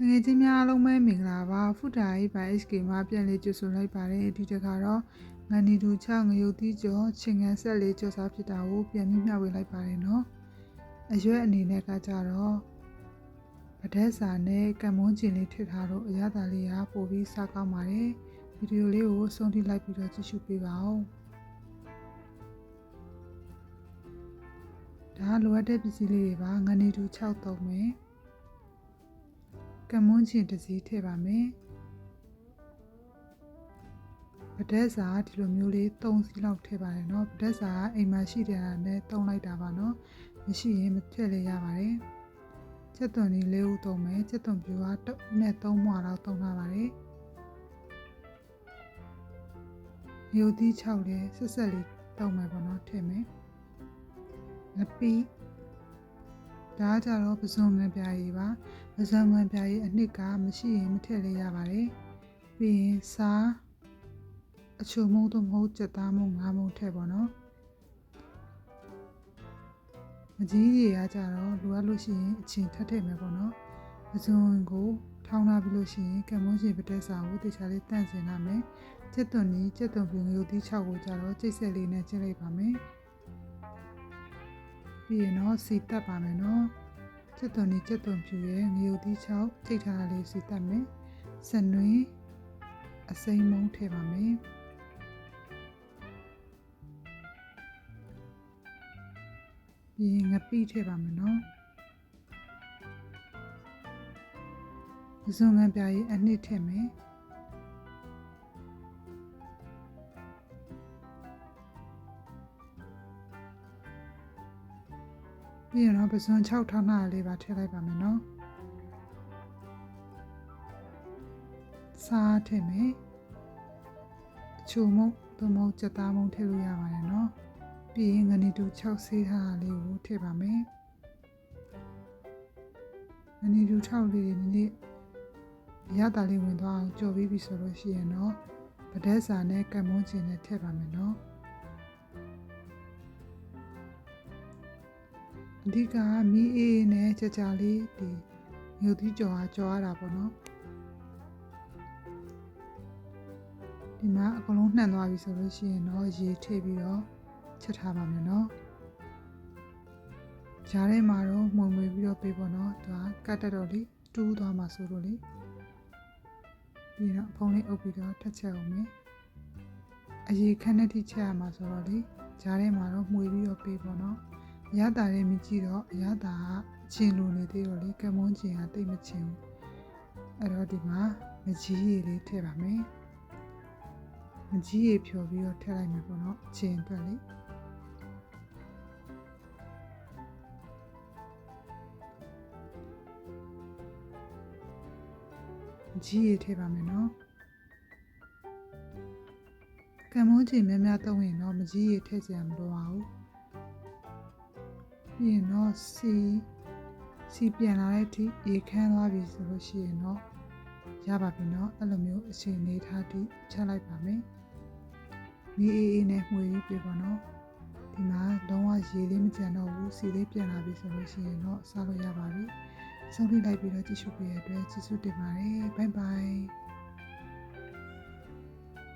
တကယ်ချင်းများအားလုံးပဲမင်္ဂလာပါဖုတာအိဘိုင် HK မှာပြန်လေးကြိုဆိုလိုက်ပါတယ်ဒီတစ်ခါတော့ငန်နီတူချငရုတ်သီးကျော်ချင်းငန်းဆက်လေးကြော်စားဖြစ်တာကိုပြန်ပြီးမျှဝေလိုက်ပါတယ်နော်အရွက်အနေနဲ့ကကြတော့ဗဒက်စာနဲ့ကံမွန်းကျင်လေးထည့်ထားတော့အရသာလေးကပို့ပြီးစားကောင်းပါတယ်ဗီဒီယိုလေးကိုဆုံးထိလိုက်ပြီးတော့ကြည့်ရှုပေးပါဦးဒါလိုအပ်တဲ့ပစ္စည်းလေးတွေပါငန်နီတူ6သုံးမယ် ကမွန်းချင်တစ်စီးထည့်ပါမယ်ပဒက်စာဒီလိုမျိုးလေး3စီးလောက်ထည့်ပါတယ်เนาะပဒက်စာကအိမ်မှာရှိတဲ့အားနဲ့တုံးလိုက်တာပါเนาะမရှိရင်မထည့်လည်းရပါတယ်ချက်သွန်လေးလေးဦးသုံးမယ်ချက်သွန်ပြူကတုံးနဲ့3မွာလောက်သုံးထားပါတယ်မြို့သီး6လေးဆက်ဆက်လေးတောက်မယ်ပေါ့နော်ထည့်မယ်ငပီး ဒါကြတော့ပစုံငံပြားကြီးပါပစုံငံပြားကြီးအနှစ်ကမရှိရင်မထည့်လည်းရပါတယ်ပြီးရင်စားအချိုမုံတော့မဟုတ်ကြက်သားမုံငါးမုံထည့်ပါနော်မကြီးကြီးရကြတော့လိုအပ်လို့ရှိရင်အချင်းထပ်ထည့်မယ်ပေါ့နော်ပစုံကိုထောင်းလာပြီးလို့ရှိရင်ကံမုန်းရှင်ပတက်စာကိုတေချာလေးတန့်စင်လာမယ်ကျက်သွန်ကြီးကျက်သွန်ပြုံမျိုးသီး6ကိုကြတော့ကျိတ်ဆက်လေးနဲ့ကျက်လိုက်ပါမယ် ပြီးရင်တော့စီတက်ပါမယ်နော်ကျက်သွန်ကြီးကျက်သွန်ဖြူရဲ့ငရုတ်သီး6ကျိတ်ထားလေးစီတက်မယ်စနွေးအစိမ်းမုံထည့်ပါမယ်ပြီးရင်ငပိထည့်ပါမယ်နော်ပစုံငံပြားကြီးအနှစ်ထည့်မယ် ပြီးရင်တော့ပစုံ6ထောင်းနာလေးပါထည့်လိုက်ပါမယ်နော်စားထည့်မယ်အချိုမုံသို့မဟုတ်ကြက်သားမုံထည့်လို့ရပါတယ်နော်ပြီးရင်ငနီတူ6ဆေးထားလေးကိုထည့်ပါမယ်ငနီတူ6လေးနည်းနည်းရတာလေးဝင်သွားအောင်ကြော်ပြီးပြီဆိုလို့ရှိရင်တော့ပဒက်စာနဲ့ကံမွန်းချင်နဲ့ထည့်ပါမယ်နော် အဓိကမီးအေးနဲ့ကြကြလေးဒီမြို့သီးကြော်အားကြော်ရတာပေါ့နော်ဒီမှာအကုန်လုံးနှံ့သွားပြီဆိုလို့ရှိရင်တော့ရေထည့်ပြီးတော့ချက်ထားပါမယ်နော်ကြားထဲမှာတော့မှုံမွေပြီးတော့ပေးပေါ့နော်သူကကတ်တက်တော့လေတူးသွားမှာဆိုလို့လေပြီးတော့ဖုံးလေးအုပ်ပြီးတော့ထက်ချက်အောင်မယ်အရေခန်းနဲ့ထိချက်ရမှာဆိုတော့လေကြားထဲမှာတော့မှုေပြီးတော့ပေးပေါ့နော်အ ရသာလေးမြကြည့်တော့အရသာကချင်းလိုနေသေးတော့လေကမွန်းချင်းကတိတ်မချင်းဘူးအဲ့တော့ဒီမှာမကြီးရည်လေးထည့်ပါမယ်မကြီးရည်ဖြော်ပြီးတော့ထည့်လိုက်မယ်ပေါ့နော်အချင်းအတွက်လေကြီးရည်ထည့်ပါမယ်နော်ကံမိုးချိန်များများသုံးရင်တော့မကြီးရည်ထည့်စရာမလိုပါဘူး ပြီးရင်တော့စီစီပြန်လာတဲ့အထိရေခမ်းသွားပြီဆိုလို့ရှိရင်တော့ရပါပြီเนาะအဲ့လိုမျိုးအချိန်နေထားတိချက်လိုက်ပါမယ်မီးအေးအေးနဲ့မှွေပြီးပြပါเนาะဒီမှာလုံးဝရေလေးမကြံတော့ဘူးစီလေးပြန်လာပြီဆိုလို့ရှိရင်တော့စားလို့ရပါပြီဆုံးဖြတ်လိုက်ပြီးတော့ကြည့်ရှုပေးရတဲ့အတွက်ကျေးဇူးတင်ပါတယ်ဘိုင်ဘိုင်